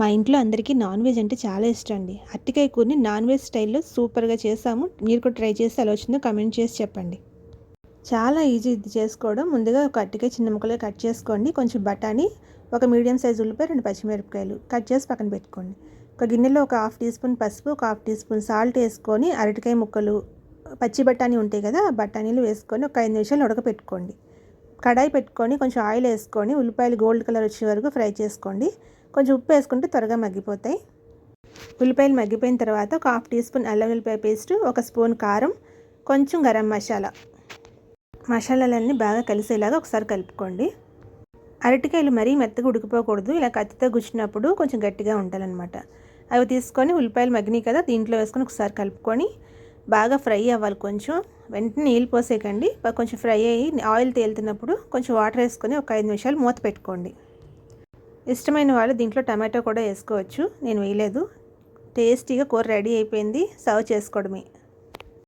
మా ఇంట్లో అందరికీ నాన్ వెజ్ అంటే చాలా ఇష్టం అండి అట్టికాయ కూరని నాన్ వెజ్ స్టైల్లో సూపర్గా చేసాము మీరు కూడా ట్రై చేస్తే ఎలా వచ్చిందో కమెంట్ చేసి చెప్పండి. చాలా ఈజీ ఇది చేసుకోవడం. ముందుగా ఒక అట్టికాయ చిన్న ముక్కలు కట్ చేసుకోండి. కొంచెం బఠానీ ఒక మీడియం సైజు ఉల్లిపాయ రెండు పచ్చిమిరపకాయలు కట్ చేసి పక్కన పెట్టుకోండి. ఒక గిన్నెలో ఒక హాఫ్ టీ స్పూన్ పసుపు ఒక హాఫ్ టీ స్పూన్ సాల్ట్ వేసుకొని అరటికాయ ముక్కలు పచ్చి బఠానీ ఉంటాయి కదా ఆ బఠానీలు వేసుకొని ఒక ఐదు నిమిషాలు ఉడకపెట్టుకోండి. కడాయి పెట్టుకొని కొంచెం ఆయిల్ వేసుకొని ఉల్లిపాయలు గోల్డ్ కలర్ వచ్చే వరకు ఫ్రై చేసుకోండి. కొంచెం ఉప్పు వేసుకుంటే త్వరగా మగ్గిపోతాయి. ఉల్లిపాయలు మగ్గిపోయిన తర్వాత ఒక హాఫ్ టీ స్పూన్ అల్లం ఉల్లిపాయ పేస్ట్ ఒక స్పూన్ కారం కొంచెం గరం మసాలా. మసాలాలన్నీ బాగా కలిసేలాగా ఒకసారి కలుపుకోండి. అరటికాయలు మరీ మెత్తగా ఉడికిపోకూడదు. ఇలా కత్తితో గుచ్చినప్పుడు కొంచెం గట్టిగా ఉండాలన్నమాట. అవి తీసుకొని ఉల్లిపాయలు మగ్గినాయి కదా దీంట్లో వేసుకొని ఒకసారి కలుపుకొని బాగా ఫ్రై అవ్వాలి కొంచెం. వెంటనే నీళ్ళు పోసేయకండి. కొంచెం ఫ్రై అయ్యి ఆయిల్ తేలుతున్నప్పుడు కొంచెం వాటర్ వేసుకొని ఒక ఐదు నిమిషాలు మూత పెట్టుకోండి. ఇష్టమైన వాళ్ళు దీంట్లో టమాటో కూడా వేసుకోవచ్చు. నేను వేయలేదు. టేస్టీగా కూర రెడీ అయిపోయింది. సర్వ్ చేసుకోవడమే.